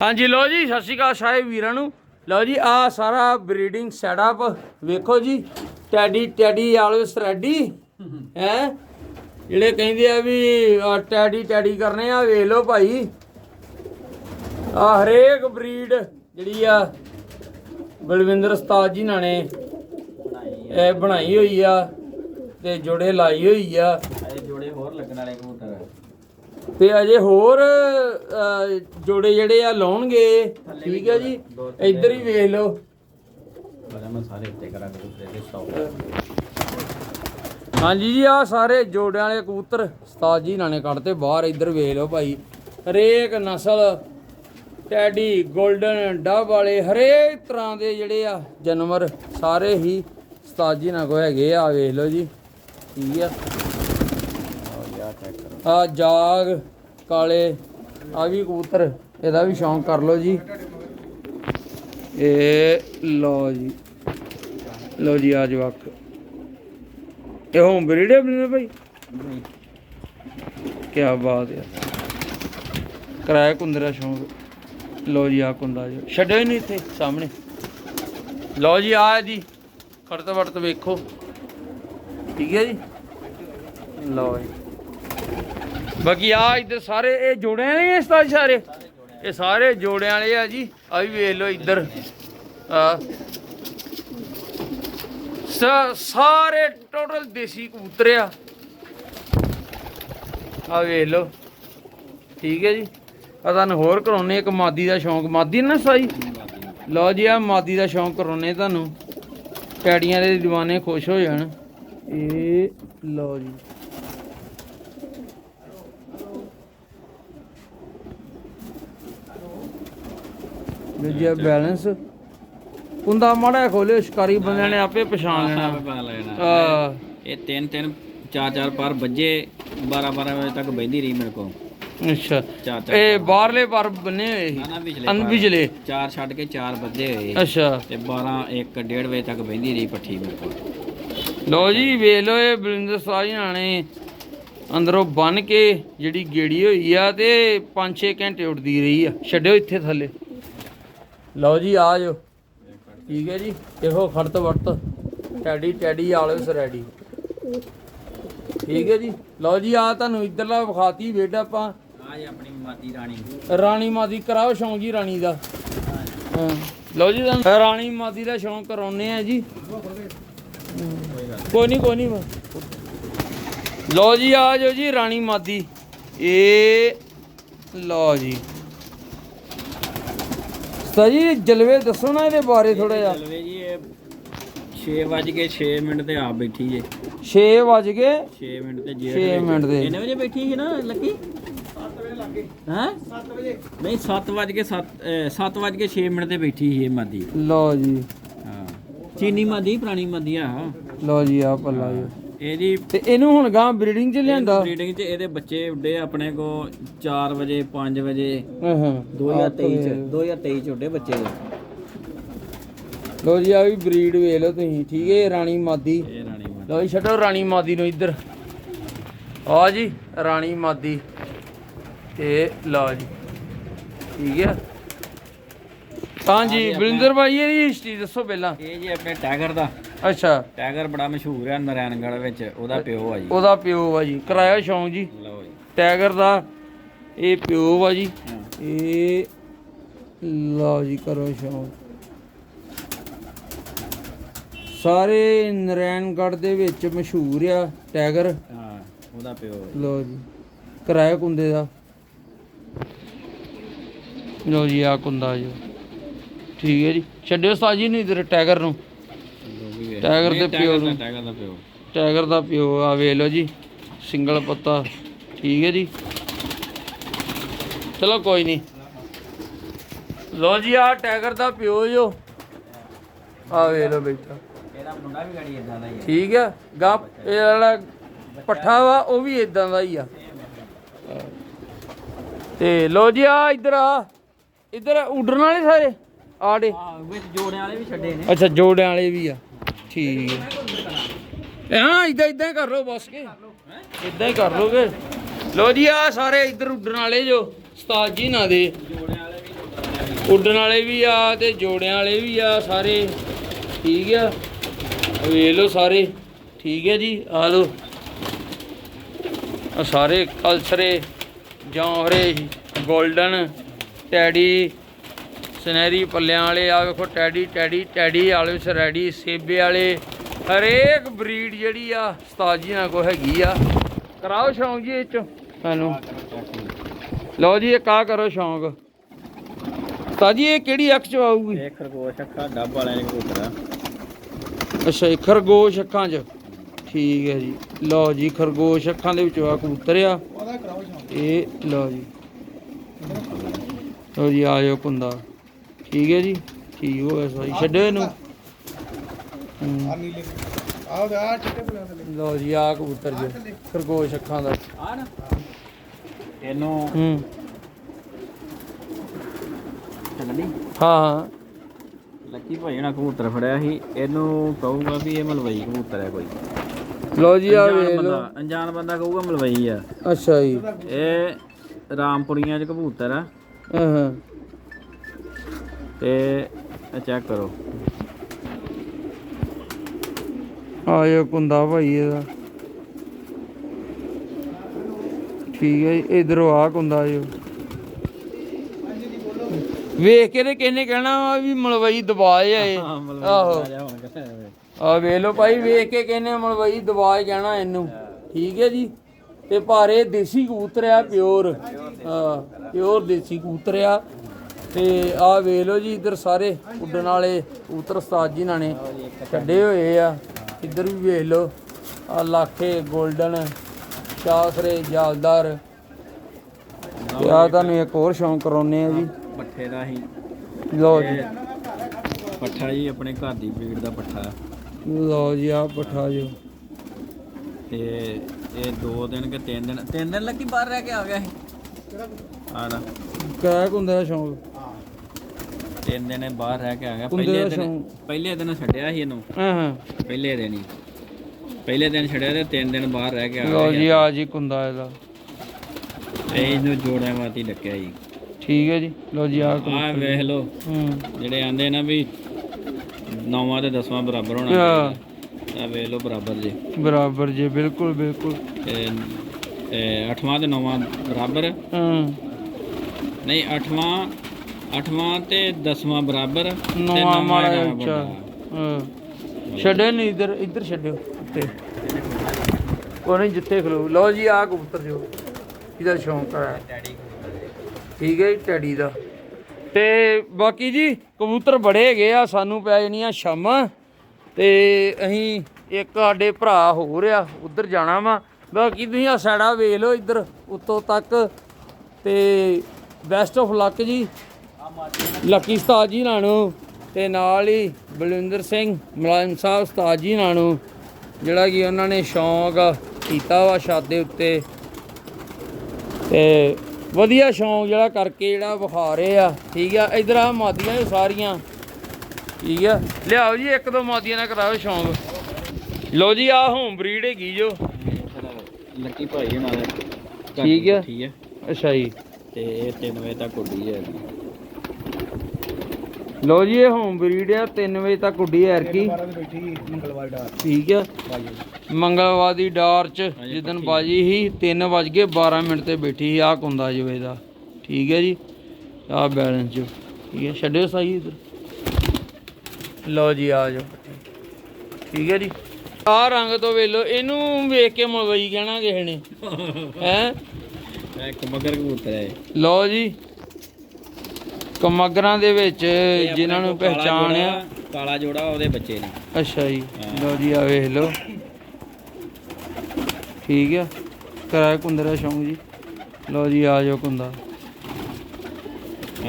ਹਾਂਜੀ, ਲਓ ਜੀ, ਸਤਿ ਸ਼੍ਰੀ ਅਕਾਲ ਸਾਰੇ ਵੀਰਾਂ ਨੂੰ। ਲਓ ਜੀ ਆ ਸਾਰਾ ਬਰੀਡਿੰਗ ਸੈਟਅਪ ਵੇਖੋ ਜੀ ਟੈਡੀ ਟੈਡੀ ਆਲਵੇਸ ਰੈਡੀ ਹੈ? ਜਿਹੜੇ ਕਹਿੰਦੇ ਆ ਵੀ ਟੈਡੀ ਟੈਡੀ ਕਰਨੇ ਆ, ਵੇਖ ਲਓ ਭਾਈ। ਆ ਹਰੇਕ ਬਰੀਡ ਜਿਹੜੀ ਆ, ਬਲਵਿੰਦਰ ਉਸਤਾਦ ਜੀ ਨਾਲੇ ਇਹ ਬਣਾਈ ਹੋਈ ਆ ਤੇ ਜੋੜੇ ਲਾਈ ਹੋਈ ਆ। ਅਜੇ ਜੋੜੇ ਹੋਰ ਲੱਗਣ ਵਾਲੇ ਕਬੂਤਰ ਤੇ ਅਜੇ ਹੋਰ ਜੋੜੇ ਜਿਹੜੇ ਆ ਲਾਉਣਗੇ। ਠੀਕ ਹੈ ਜੀ। ਇੱਧਰ ਹੀ ਵੇਖ ਲਓ। ਬੜਾ ਮੈਂ ਸਾਰੇ ਉੱਤੇ ਕਰਾਂ ਕਬੂਤਰ ਦੇ ਸਟਾਪ ਹਾਂਜੀ ਜੀ ਆ ਸਾਰੇ ਜੋੜਿਆਂ ਵਾਲੇ ਕਬੂਤਰ ਉਸਤਾਦ ਜੀ ਨਾਲ ਨੇ ਕੱਢਤੇ ਬਾਹਰ ਇੱਧਰ ਵੇਖ ਲਓ ਭਾਈ। ਹਰੇਕ ਨਸਲ ਟੈਡੀ 골ਡਨ ਡੱਬ ਵਾਲੇ ਹਰੇਕ ਤਰ੍ਹਾਂ ਦੇ ਜਿਹੜੇ ਆ ਜਾਨਵਰ ਸਾਰੇ ਹੀ ਉਸਤਾਦ ਜੀ ਨਾਲ ਕੋ ਹੈਗੇ ਆ ਵੇਖ ਲਓ ਜੀ। ਠੀਕ ਆ। ਆ ਜਾਗ ਕਾਲੇ ਆ ਵੀ ਕਬੂਤਰ ਇਹਦਾ ਵੀ ਸ਼ੌਂਕ ਕਰ ਲਓ ਜੀ। ਇਹ ਲਓ ਜੀ। ਲਓ ਜੀ ਆ ਜਵਾਕ। ਇਹ ਹੋਮ ਬਰੀਡ ਹੈ ਬਣੇ ਭਾਈ? ਕੀ ਬਾਤ ਹੈ। ਕਰਾਇਆ ਕੁੰਦਰਾ ਸ਼ੌਂਕ। ਲਓ ਜੀ ਆ ਕੁੰਦਾ ਜੀ ਛੱਡਿਓ ਹੀ ਨਹੀਂ ਇੱਥੇ ਸਾਹਮਣੇ। ਲਓ ਜੀ ਆ ਜੀ ਖੜਤ ਵੜਤ ਵੇਖੋ। ਠੀਕ ਹੈ ਜੀ? ਲਓ ਜੀ। ਬਾਕੀ ਆ ਇੱਧਰ ਸਾਰੇ, ਇਹ ਜੋੜਿਆਂ ਵਾਲੇ ਇਸ ਤਾਂ ਸਾਰੇ? ਇਹ ਸਾਰੇ ਜੋੜਿਆਂ ਵਾਲੇ ਆ ਜੀ। ਆ ਵੀ ਵੇਖ ਲਓ ਇੱਧਰ। ਆ। ਸਾਰੇ ਟੋਟਲ ਦੇਸੀ ਕਬੂਤਰ ਆ। ਆ ਵੇਖ ਲਓ। ਠੀਕ ਹੈ ਜੀ। ਆ ਤੁਹਾਨੂੰ ਹੋਰ ਕਰਾਉਣੇ ਇੱਕ ਮਾਦੀ ਦਾ ਸ਼ੌਂਕ। ਮਾਦੀ ਨਾ ਸਾਈ? ਲਓ ਜੀ, ਆ ਮਾਦੀ ਦਾ ਸ਼ੌਂਕ ਕਰਾਉਣੇ ਤੁਹਾਨੂੰ। ਪੈੜੀਆਂ ਦੇ دیਵਾਨੇ ਖੁਸ਼ ਹੋ ਜਾਣ। ਇਹ ਲਓ ਜੀ। ਦੂਜਾ ਬੈਲੈਂਸ। ਕੁੰਦਾ ਮਾੜਾ ਖੋਲੇ ਸ਼ਿਕਾਰੀ ਬੰਦਿਆਂ ਨੇ ਆਪੇ ਪਛਾਣ ਲੈਣਾ। ਪਾ ਲੈਣਾ। ਆ ਇਹ ਤਿੰਨ ਤਿੰਨ ਚਾਰ ਚਾਰ ਪਰ ਵੱਜੇ 12 12 ਵਜੇ ਤੱਕ ਬੈਂਦੀ ਰਹੀ ਮੇਰੇ ਕੋਲ। ਅੱਛਾ। ਚਾਰ ਚਾਰ ਇਹ ਬਾਹਰਲੇ ਪਰ ਬੰਨੇ ਹੋਏ ਨਾ ਨਾ ਵਿਚਲੇ ਅਨ ਪਰ। ਵਿਚਲੇ ਚਾਰ ਛੱਡ ਕੇ ਚਾਰ ਵੱਜੇ ਹੋਏ ਅੱਛਾ। ਤੇ 12 1 1.5 ਵਜੇ ਤੱਕ ਬੈਂਦੀ ਰਹੀ ਪੱਠੀ ਮੇਰੇ ਕੋਲ। ਲਓ ਜੀ ਵੇਖ ਲਓ ਇਹ ਬਲਿੰਦਰ ਸਾਜੀ ਨੇ ਅੰਦਰੋਂ ਬੰਨ ਕੇ ਜਿਹੜੀ ਗੇੜੀ ਹੋਈ ਆ ਤੇ 5-6 ਘੰਟੇ ਉੱਡਦੀ ਰਹੀ ਆ। ਛੱਡਿਓ ਇੱਥੇ ਥੱਲੇ। ਲਓ ਜੀ ਆ ਜਾਓ। ਠੀਕ ਹੈ ਜੀ ਦੇਖੋ ਖੜਤ ਵੜਤ ਟੈਡੀ ਟੈਡੀ ਆਲਵੇਸ ਰੈਡੀ ਠੀਕ ਹੈ ਜੀ ਲਓ ਜੀ ਆ ਤੁਹਾਨੂੰ ਇੱਧਰਲਾ ਵਿਖਾਤੀ ਵੇਡ ਆਪਾਂ। ਆ ਜੀ ਆਪਣੀ ਮਾਤੀ ਰਾਣੀ। ਰਾਣੀ ਮਾਦੀ ਕਰਾਓ ਸ਼ੌਂਕ ਜੀ ਰਾਣੀ ਦਾ। ਹਾਂ ਲਓ ਜੀ ਤੁਹਾਨੂੰ ਰਾਣੀ ਮਾਦੀ ਦਾ ਸ਼ੌਂਕ ਕਰਾਉਨੇ ਆ ਜੀ। ਕੋਈ ਨਹੀਂ ਕੋਈ ਨਹੀਂ। ਲਓ ਜੀ ਆ ਜਾਓ ਜੀ ਰਾਣੀ ਮਾਦੀ ਇਹ ਲਓ ਜੀ। ਸਤਾ ਜੀ ਜਲਵੇ ਦੱਸੋ ਨਾ ਇਹਦੇ ਬਾਰੇ ਥੋੜਾ ਜਿਹਾ। ਚਲਵੇ ਜੀ ਇਹ 6 ਵੱਜ ਕੇ 6 ਮਿੰਟ ਤੇ ਆਪ ਬੈਠੀ ਜੇ। 6 ਵਜ ਗਏ 6 ਮਿੰਟ ਤੇ ਜੇ ਛੇ ਮਿੰਟ ਦੇ। ਕਿੰਨੇ ਵਜੇ ਬੈਠੀ ਸੀ ਨਾ ਲੱਕੀ? 7 ਵਜੇ ਲੱਗੇ ਹਾਂ? 7 ਵਜੇ ਨਹੀਂ 7 ਵਜ ਕੇ 7 7 ਵਜ ਕੇ 6 ਮਿੰਟ ਤੇ ਬੈਠੀ ਸੀ ਇਹ ਮਾਦੀ। ਲਓ ਜੀ। ਹਾਂ। ਚੀਨੀ ਮਾਦੀ ਪੁਰਾਣੀ ਮਾਦੀ ਆ। ਲਓ ਜੀ ਆ ਪੱਲਾ ਜੀ। ਇਹਦੀ ਤੇ ਇਹਨੂੰ ਹੁਣ ਗਾਂ ਬਰੀਡਿੰਗ ਚ ਲਿਆਂਦਾ? ਬਰੀਡਿੰਗ 'ਚ ਇਹਦੇ ਬੱਚੇ ਉੱਡੇ ਆਪਣੇ ਕੋ 4 ਵਜੇ 5 ਵਜੇ ਹਾਂ ਹਾਂ। 2023 ਚ 2023 ਚ ਉੱਡੇ ਬੱਚੇ ਲਓ ਜੀ ਆ ਵੀ ਬਰੀਡ ਵੇਖ ਲਓ ਤੁਸੀਂ। ਠੀਕ ਹੈ ਰਾਣੀ ਮਾਦੀ। ਇਹ ਰਾਣੀ ਮਾਦੀ। ਲਓ ਜੀ ਛੱਡੋ ਰਾਣੀ ਮਾਦੀ ਨੂੰ ਇੱਧਰ। ਆ ਜੀ ਰਾਣੀ ਮਾਦੀ। ਤੇ ਲਓ ਜੀ। ਠੀਕ ਹੈ। ਹਾਂਜੀ ਬਲਿੰਦਰ ਭਾਈ ਇਹਦੀ ਹਿਸਟਰੀ ਦੱਸੋ ਪਹਿਲਾਂ। ਇਹ ਜੀ ਆਪਣੇ ਟਾਈਗਰ ਦਾ। ਅੱਛਾ। ਟਾਈਗਰ ਬੜਾ ਮਸ਼ਹੂਰ ਹੈ ਨਰੈਣਗੜ੍ਹ ਵਿੱਚ ਉਹਦਾ ਪਿਓ ਆ ਜੀ। ਉਹਦਾ ਪਿਓ ਵਾ ਜੀ। ਕਰਾਇਆ ਸ਼ੌਂਕ ਜੀ। ਲਓ ਜੀ। ਟਾਈਗਰ ਦਾ ਇਹ ਪਿਓ ਵਾ ਜੀ। ਇਹ ਲਓ ਜੀ ਕਰੋ ਸ਼ੌਂਕ। ਸਾਰੇ ਨਰੈਣਗੜ੍ਹ ਦੇ ਵਿੱਚ ਮਸ਼ਹੂਰ ਆ ਟਾਈਗਰ। ਹਾਂ ਉਹਦਾ ਪਿਓ। ਲੋ ਜੀ। ਕਿਰਾਇਆ ਕੁੰਦੇ ਦਾ। ਲੋ ਜੀ ਆ ਕੁੰਦਾ ਜੀ। ਠੀਕ ਹੈ ਜੀ। ਛੱਡਿਓ ਸਾਜੀ ਨੂੰ ਇਧਰ ਟਾਈਗਰ ਨੂੰ। ਜੋ ਵੀ ਹੈ। ਟਾਈਗਰ ਦੇ ਪਿਓ ਟਾਈਗਰ ਦਾ- ਨੂੰ। ਟਾਈਗਰ ਦਾ ਪਿਓ। ਟਾਈਗਰ ਦਾ ਪਿਓ ਆ ਵੇਖ ਲਓ ਜੀ ਸਿੰਗਲ ਪੱਤਾ ਠੀਕ ਹੈ ਜੀ। ਚਲੋ ਕੋਈ ਨਹੀਂ। ਲੋ ਜੀ ਆ ਟਾਈਗਰ ਦਾ ਪਿਓ ਜੋ ਆ ਵੇਖ ਲਓ ਬੇਟਾ। ਇਹਦਾ ਮੁੰਡਾ ਵੀ ਗੜੀ ਇਦਾਂ ਦਾ ਹੀ ਹੈ ਠੀਕ ਆ ਗਾ ਇਹ ਜਿਹੜਾ ਪੱਠਾ ਵਾ ਉਹ ਵੀ ਇਦਾਂ ਦਾ ਹੀ ਆ। ਤੇ ਲੋ ਜੀ ਆ ਇੱਧਰ ਆ ਇੱਧਰ ਉੱਡਣ ਵਾਲੇ ਸਾਰੇ? ਆੜੇ ਹਾਂ ਵਿੱਚ ਜੋੜਿਆਂ ਵਾਲੇ ਵੀ ਛੱਡੇ ਨੇ। ਅੱਛਾ ਜੋੜਿਆਂ ਵਾਲੇ ਵੀ ਆ। ਠੀਕ ਹੈ। ਇਹ ਹਾਂ ਇਦਾਂ ਇਦਾਂ ਹੀ ਕਰ ਲਓ ਬਸ ਕੇ। ਇਦਾਂ ਹੀ ਕਰ ਲੋਗੇ। ਲੋ ਜੀ ਆ ਸਾਰੇ ਇੱਧਰ ਉੱਡਣ ਵਾਲੇ ਜੋ, ਉਸਤਾਦ ਜੀ ਨਾ ਦੇ। ਉੱਡਣ ਵਾਲੇ ਵੀ ਆ ਤੇ ਜੋੜਿਆਂ ਵਾਲੇ ਵੀ ਆ ਸਾਰੇ। ਠੀਕ ਆ। ਵੇਖ ਲਓ ਸਾਰੇ। ਠੀਕ ਹੈ ਜੀ, ਆ ਲਓ। ਆ ਸਾਰੇ ਕਲਸਰੇ ਜੌਹਰੇ 골ਡਨ ਟੈਡੀ ਸੁਨਹਿਰੀ ਪੱਲਿਆਂ ਵਾਲੇ ਆ ਵੇਖੋ ਟੈਡੀ ਟੈਡੀ ਟੈਡੀ ਵਾਲੇ ਸਰੈਡੀ ਸੇਬੇ ਵਾਲੇ। ਹਰੇਕ ਬਰੀਡ ਜਿਹੜੀ ਆ ਨਾਲ ਕੋ ਹੈਗੀ ਆ। ਕਰਾਓ ਸ਼ੌਂਕ ਜੀ ਇਹ ਚ। ਸਾਨੂੰ। ਲਓ ਜੀ ਇਹ ਕਾ ਕਰੋ ਸ਼ੌਂਕ। ਉਸਤਾਦ ਜੀ ਇਹ ਕਿਹੜੀ ਅੱਖ ਚ ਆਊਗੀ? ਇਹ ਖਰਗੋਸ਼ ਅੱਖਾਂ ਡੱਬ ਵਾਲਿਆਂ ਦੇ ਕਬੂਤਰ ਆ। ਅੱਛਾ ਇਹ ਖਰਗੋਸ਼ ਅੱਖਾਂ 'ਚ। ਠੀਕ ਹੈ ਜੀ। ਲਓ ਜੀ ਖਰਗੋਸ਼ ਅੱਖਾਂ ਦੇ ਵਿੱਚੋਂ ਆ ਕਬੂਤਰ ਆ। ਇਹ ਲਓ ਜੀ। ਲਓ ਜੀ ਆ ਜਾਓ ਕੁੰਦਾ ਠੀਕ ਹੈ ਜੀ ਠੀਕ ਹੋ ਗਿਆ ਸਾਈ ਛੱਡੋ ਇਹਨੂੰ। ਲਓ ਜੀ ਆ ਕਬੂਤਰ ਜੀ। ਖਰਗੋਸ਼ ਅੱਖਾਂ ਦਾ। ਆ ਨਾ। ਇਹਨੂੰ ਹੂੰ। ਚੱਲਣੀ? ਹਾਂ ਹਾਂ। ਲੱਕੀ ਭਾਈ ਨਾਲ ਕਬੂਤਰ ਫੜਿਆ ਸੀ। ਇਹਨੂੰ ਕਹੂਗਾ ਵੀ ਇਹ ਮਲਵਈ ਕਬੂਤਰ ਹੈ ਕੋਈ। ਲਓ ਜੀ ਆ ਵੇਖ ਲਓ। ਬੰਦਾ ਅਣਜਾਣ ਬੰਦਾ ਕਹੂਗਾ ਮਲਵਈ ਆ। ਅੱਛਾ ਜੀ। ਇਹ ਰਾਮਪੁਰੀਆਂ ਚ ਕਬੂਤਰ ਆ। ਹਾਂ ਹਾਂ। ਤੇ ਇਹ ਚੈੱਕ ਕਰੋ। ਆ ਜਾਓ ਕੁੰਦਾ ਭਾਈ ਇਹਦਾ। ਠੀਕ ਹੈ ਇਧਰੋਂ ਆ ਕੁੰਦਾ ਜੋ। ਵੇਖ ਕੇ ਤੇ ਕਿਹਨੇ ਕਹਿਣਾ ਵਾ ਮਲਵਈ ਦਬਾਏ ਆ ਇਹ। ਆਹੋ। ਆ ਵੇਖ ਲਓ ਭਾਈ ਵੇਖ ਕੇ ਕਹਿੰਨੇ ਮਲਵਈ ਦਬਾਏ ਕਹਿਣਾ ਇਹਨੂੰ। ਠੀਕ ਹੈ ਜੀ। ਤੇ ਪਰ ਇਹ ਦੇਸੀ ਕਬੂਤਰ ਆ ਪਿਓਰ। ਹਾਂ ਪਿਓਰ ਦੇਸੀ ਕਬੂਤਰ ਆ। ਤੇ ਆ ਵੇਖ ਲਓ ਜੀ ਇੱਧਰ ਸਾਰੇ ਉੱਡਣ ਵਾਲੇ ਕਬੂਤਰ ਉਸਤਾਦ ਜੀ ਨਾਲ ਨੇ ਛੱਡੇ ਹੋਏ ਆ। ਇੱਧਰ ਵੀ ਵੇਖ ਲਓ ਆ ਲਾਖੇ 골ਡਨ ਚਾਸਰੇ ਜਾਲਦਾਰ। ਤੇ ਆ ਤੁਹਾਨੂੰ ਇੱਕ ਹੋਰ ਸ਼ੌਂਕ ਕਰਾਉਨੇ ਆ ਜੀ। ਪੱਠੇ ਦਾ ਹੀ। ਲਓ ਜੀ। ਪੱਠਾ ਜੀ ਆਪਣੇ ਘਰ ਦੀ ਬਰੀਡ ਦਾ ਪੱਠਾ। ਲਓ ਜੀ ਆ ਪਠਾ ਜੋ। ਤੇ ਇਹ 2 ਦਿਨ ਕੇ 3 ਦਿਨ 3 ਦਿਨ ਲੱਗੀ ਬਾਹਰ ਰਹਿ ਕੇ ਆ ਗਿਆ ਸੀ? ਆ ਨਾ ਕਿਆ ਕੁ ਹੁੰਦਾ ਸ਼ੌਂਕ। 3 ਦਿਨ ਇਹ ਬਾਹਰ ਰਹਿ ਕੇ ਆ ਗਿਆ। ਪਹਿਲੇ ਦਿਨ। ਪਹਿਲੇ ਦਿਨ ਛੱਡਿਆ ਸੀ ਇਹਨੂੰ। ਹਾਂ ਹਾਂ। ਪਹਿਲੇ ਦਿਨ ਹੀ। ਪਹਿਲੇ ਦਿਨ ਛੱਡਿਆ ਤੇ 3 ਦਿਨ ਬਾਹਰ ਰਹਿ ਕੇ ਆ ਗਿਆ। ਜੀ ਆ ਜੀ ਕੁੰਦਾ ਇਹਦਾ। ਇਹ ਇਹਨੂੰ ਜੋੜਿਆਂ ਵਾਤੀ ਡੱਕਿਆ ਜੀ। ਠੀਕ ਹੈ ਜੀ। ਲਓ ਜੀ ਆ ਆਹ ਵੇਖ ਹੂੰ। ਜਿਹੜੇ ਆਂਦੇ ਨਾ ਵੀ ਨੌਵਾਂ ਤੇ ਦਸਵਾਂ ਬਰਾਬਰ ਹੋਣਾ ਹਾਂ। ਚਾਹੀਦਾ। ਆ ਵੇਖ ਲਓ ਬਰਾਬਰ ਜੀ। ਬਰਾਬਰ ਜੀ ਬਿਲਕੁਲ ਬਿਲਕੁਲ। ਤੇ ਇਹ ਅੱਠਵਾਂ ਤੇ ਨੌਵਾਂ ਬਰਾਬਰ। ਹਾਂ। ਨਹੀਂ ਅੱਠਵਾਂ ਅੱਠਵਾਂ ਤੇ ਦਸਵਾਂ ਬਰਾਬਰ ਤੇ ਨਵਾਂ ਮਾੜਾ ਹੈਗਾ ਉੱਚਾ। ਹਾਂ। ਛੱਡਿਓ ਨਹੀਂ ਇੱਧਰ ਇੱਧਰ ਛੱਡਿਓ ਉੱਤੇ। ਉਹ ਨਹੀਂ ਜਿੱਥੇ ਖਲੋ। ਲਓ ਜੀ ਆ ਕਬੂਤਰ ਜੋ ਇਹਦਾ ਸ਼ੌਂਕ ਹੈ ਠੀਕ ਹੈ ਜੀ ਟੈਡੀ ਦਾ। ਤੇ ਬਾਕੀ ਜੀ ਕਬੂਤਰ ਬੜੇ ਹੈਗੇ ਆ ਸਾਨੂੰ ਪੈ ਜਾਣੀਆਂ ਸ਼ਾਮਾਂ। ਤੇ ਅਸੀਂ ਇੱਕ ਸਾਡੇ ਭਰਾ ਹੋ ਰਿਹਾ ਉਧਰ ਜਾਣਾ ਵਾ। ਬਾਕੀ ਤੁਸੀਂ ਆ ਸਾੜਾ ਵੇਖ ਲਓ ਇੱਧਰ ਉੱਤੋਂ ਤੱਕ। ਤੇ ਬੈਸਟ ਆਫ ਲੱਕ ਜੀ। ਲੱਕੀ ਉਸਤਾਦ ਜੀ ਨਾਨੂੰ ਤੇ ਨਾਲ ਹੀ ਬਲਵਿੰਦਰ ਸਿੰਘ ਮੁਲਾਜ਼ਮ ਸਾਹਿਬ ਉਸਤਾਦ ਜੀ ਨਾਨੂੰ ਜਿਹੜਾ ਕਿ ਉਹਨਾਂ ਨੇ ਸ਼ੌਂਕ ਕੀਤਾ ਵਾ ਛੱਤ ਦੇ ਉੱਤੇ। ਤੇ ਵਧੀਆ ਸ਼ੌਂਕ ਜਿਹੜਾ ਕਰਕੇ ਜਿਹੜਾ ਵਿਖਾ ਰਹੇ ਆ ਠੀਕ ਆ? ਇਧਰ ਆ ਮਾਦੀਆਂ ਸਾਰੀਆਂ। ਠੀਕ ਆ? ਲਿਆਓ ਜੀ ਇੱਕ ਦੋ ਮਾਦੀਆਂ ਨਾਲ ਕਰਾਓ ਸ਼ੌਂਕ। ਲਓ ਜੀ ਆ ਹੋਮ ਬਰੀਡ ਹੈਗੀ ਜੋ। ਲੱਕੀ ਭਾਈ ਨਾਲ ਠੀਕ ਹੈ ਅੱਛਾ ਜੀ। ਤੇ ਇਹ 3 ਵਜੇ ਤੱਕ ਉੱਡੀ ਹੈ ਲਓ ਜੀ ਇਹ ਹੋਮ ਬਰੀਡ ਆ 3 ਵਜੇ ਤੱਕ ਉੱਡੀ ਐਰ ਕੀ ਮੰਗਲਵਾਰ ਠੀਕ ਆ। ਮੰਗਲਵਾਰ ਦੀ ਡਾਰ ਚ ਜਿੱਦਨ ਬਾਜੀ ਸੀ 3 ਵਜ ਕੇ 12 ਮਿੰਟ ਤੇ ਬੈਠੀ ਸੀ ਆ ਕੁੰਦਾ ਜਵੇ ਦਾ। ਠੀਕ ਹੈ ਜੀ ਆ ਬੈਲੈਂਸ ਜੋ ਠੀਕ ਹੈ ਛੱਡਿਓ ਸਹੀ ਇਧਰ। ਲਓ ਜੀ ਆ ਜਾਓ। ਠੀਕ ਹੈ ਜੀ। ਆ ਰੰਗ ਤੋਂ ਵੇਲੋ ਇਹਨੂੰ ਵੇਖ ਕੇ ਮਲਵਈ ਕਹਿਣਾ ਕਿਸੇ ਨੇ। ਹੈ? ਇੱਕ ਮਗਰ ਕਬੂਤਰ ਹੈ ਲਓ ਜੀ ਕਮਗਰਾਂ ਦੇ ਵਿੱਚ ਇਹ ਆਪਣੇ ਜਿਨ੍ਹਾਂ ਨੂੰ ਕੋਲ ਕਾਲਾ ਪਹਿਚਾਣਿਆ। ਜੋੜਾ- ਕਾਲਾ ਜੋੜਾ ਉਹਦੇ ਬੱਚੇ ਨੇ। ਅੱਛਾ ਜੀ। ਲਓ ਜੀ ਆ ਵੇਖ ਲਓ। ਠੀਕ ਆ। ਕਰਾਇਆ ਕੁੰਦਰਾ ਸ਼ੌਂਕ ਜੀ। ਲਓ ਜੀ ਆ ਜਾਓ ਕੁੰਦਾ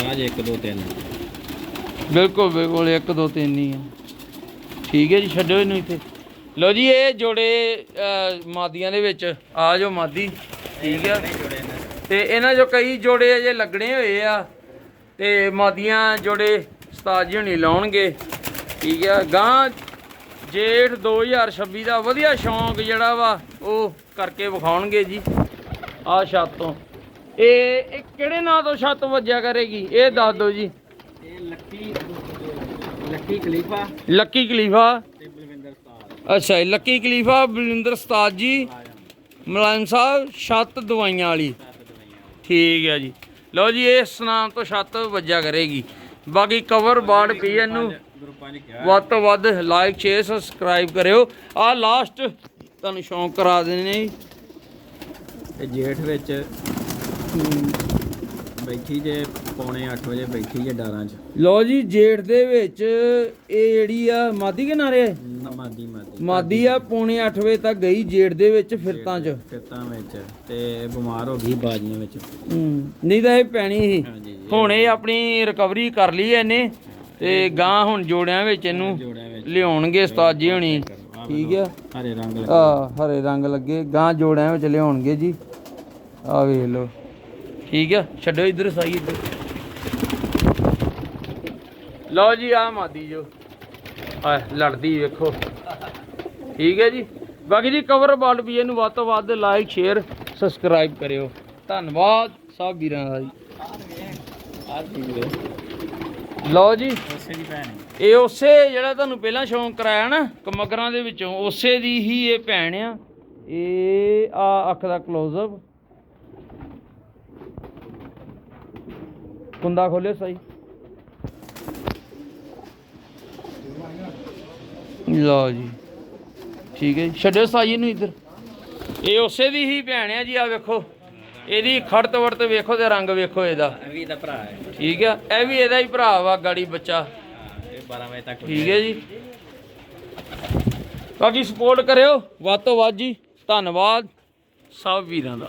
ਆਹ ਜੇ 1 2 3 ਬਿਲਕੁਲ ਬਿਲਕੁਲ 1 2 3 ਹੀ ਆ। ਠੀਕ ਹੈ ਜੀ ਛੱਡੋ ਇਹਨੂੰ ਇੱਥੇ। ਲਓ ਜੀ ਇਹ ਜੋੜੇ ਅਹ, ਮਾਦੀਆਂ ਦੇ ਵਿੱਚ। ਆ ਜਾਓ ਮਾਦੀ। ਠੀਕ ਆ। ਤੇ ਇਹਨਾਂ ਚੋਂ ਕਈ ਜੋੜੇ ਅਜੇ ਲੱਗਣੇ ਹੋਏ ਆ। ਤੇ ਮਾਦੀਆਂ ਜੋੜੇ ਉਸਤਾਦ ਜੀ ਹੁਣੀ ਲਾਉਣਗੇ। ਠੀਕ ਆ ਗਾਂ ਜੇਠ 2026 ਦਾ ਵਧੀਆ ਸ਼ੌਂਕ ਜਿਹੜਾ ਵਾ ਉਹ ਕਰਕੇ ਵਿਖਾਉਣਗੇ ਜੀ ਆ ਛੱਤ। ਤੋਂ ਇਹ ਇਹ ਕਿਹੜੇ ਨਾਂ ਤੋਂ ਛੱਤ ਵੱਜਿਆ ਕਰੇਗੀ? ਇਹ ਦੱਸ ਦਿਓ ਜੀ। ਲੱਕੀ ਲੱਕੀ ਖਲੀਫਾ। ਲੱਕੀ ਖਲੀਫਾ? ਤੇ ਬਲਵਿੰਦਰ ਸਤਾਰ ਅੱਛਾ ਜੀ, ਲੱਕੀ ਖਲੀਫਾ ਬਲਿੰਦਰ ਉਸਤਾਦ ਜੀ ਮੁਲਾਇਮ ਸਾਹਿਬ ਛੱਤ ਦਵਾਈਆਂ ਵਾਲੀ। ਠੀਕ ਹੈ ਜੀ। ਲਓ ਜੀ, ਇਹ ਸਨਾਮ ਤੋਂ ਛੱਤ ਵੱਜਿਆ ਕਰੇਗੀ। ਬਾਕੀ ਕਵਰ ਬਾੜ ਪਈ ਹੈ ਇਹਨੂੰ। ਵੱਧ ਤੋਂ ਵੱਧ ਲਾਈਕ ਸ਼ੇਅਰ ਸਬਸਕ੍ਰਾਈਬ ਕਰਿਓ। ਆ ਲਾਸਟ ਤੁਹਾਨੂੰ ਸ਼ੌਂਕ ਕਰਾ ਦਿੰਦੇ ਜੀ ਤੇ ਜੇਠ ਵਿੱਚ ਬੈਠੀ ਜੇ ਪੌਣੇ 8 ਵਜੇ ਬੈਠੀ ਜੇ ਡਾਰਾਂ 'ਚ। ਲਓ ਜੀ ਜੇਠ ਦੇ ਵਿੱਚ ਇਹ ਜਿਹੜੀ ਆ ਮਾਦੀ ਕਿਨਾਰੇ ਨ- ਮਾਦੀ ਮਾਦੀ। ਮਾਦੀ ਆ ਪੌਣੇ 8 ਵਜੇ ਤੱਕ ਗਈ ਜੇਠ ਦੇ ਵਿੱਚ ਫਿਰਤਾਂ 'ਚ। ਖੇਤਾਂ ਵਿੱਚ ਤੇ ਬਿਮਾਰ ਹੋ ਗਈ ਬਾਜੀਆਂ ਵਿੱਚ। ਹੂੰ, ਨਹੀਂ ਤਾਂ ਇਹ ਪੈਣੀ ਸੀ। ਹੁਣ ਇਹ ਆਪਣੀ ਰਿਕਵਰੀ ਕਰ ਲਈ ਇਹਨੇ ਤੇ ਗਾਂ ਹੁਣ ਜੋੜਿਆਂ ਵਿੱਚ ਇਹਨੂੰ ਲਿਆਉਣਗੇ ਉਸਤਾਦ ਜੀ ਹੁਣੀ। ਠੀਕ ਆ? ਹਰੇ ਰੰਗ ਲੱਗੇ। ਆ ਹਰੇ ਰੰਗ ਲੱਗੇ। ਗਾਂ ਜੋੜਿਆਂ ਵਿੱਚ ਲਿਆਉਣਗੇ ਜੀ। ਆ ਵੇਖ ਲਓ। ਠੀਕ ਆ ਛੱਡੋ ਇੱਧਰ ਸਾਈ ਇੱਧਰ। ਲਓ ਜੀ ਆ ਮਾਦੀ ਜੋ। ਆ ਲੜਦੀ ਵੇਖੋ। ਠੀਕ ਹੈ ਜੀ। ਬਾਕੀ ਜੀ ਕਵਰ ਬਾਲ ਵੀ ਇਹਨੂੰ ਵੱਧ ਤੋਂ ਵੱਧ ਲਾਈਕ ਸ਼ੇਅਰ ਸਬਸਕ੍ਰਾਈਬ ਕਰਿਓ। ਧੰਨਵਾਦ ਸਭ ਵੀਰਾਂ ਦਾ ਜੀ। ਲਓ ਜੀ। ਇਹ ਉਸੇ ਜਿਹੜਾ ਤੁਹਾਨੂੰ ਪਹਿਲਾਂ ਸ਼ੌਂਕ ਕਰਾਇਆ ਨਾ ਕਮਗਰਾਂ ਦੇ ਵਿੱਚੋਂ ਉਸੇ ਦੀ ਹੀ ਇਹ ਭੈਣ ਆ। ਇਹ ਆ ਅੱਖ ਦਾ ਕਲੋਜ਼ਅਪ ਕੁੰਦਾ ਖੋਲਿਓ ਸਹੀ। ਲਓ ਜੀ। ਠੀਕ ਹੈ। ਛੱਡਿਓ ਸਾਈ ਨੂੰ ਇੱਧਰ। ਇਹ ਉਸੇ ਦੀ ਹੀ ਭੈਣ ਆ ਜੀ ਆ ਵੇਖੋ। ਇਹਦੀ ਖੜਤ ਵੜਤ ਵੇਖੋ ਤੇ ਰੰਗ ਵੇਖੋ ਇਹਦਾ। ਇਹ ਵੀ ਇਹਦਾ ਭਰਾ ਹੈ। ਠੀਕ ਆ। ਇਹ ਵੀ ਇਹਦਾ ਹੀ ਭਰਾ ਵਾ ਗਾੜੀ ਬੱਚਾ। ਇਹ 12 ਵਜੇ ਤੱਕ ਠੀਕ ਹੈ ਜੀ। ਬਾਕੀ ਸਪੋਰਟ ਕਰਿਓ। ਵੱਧ ਤੋਂ ਵੱਧ ਜੀ। ਧੰਨਵਾਦ। ਸਭ ਵੀਰਾਂ ਦਾ।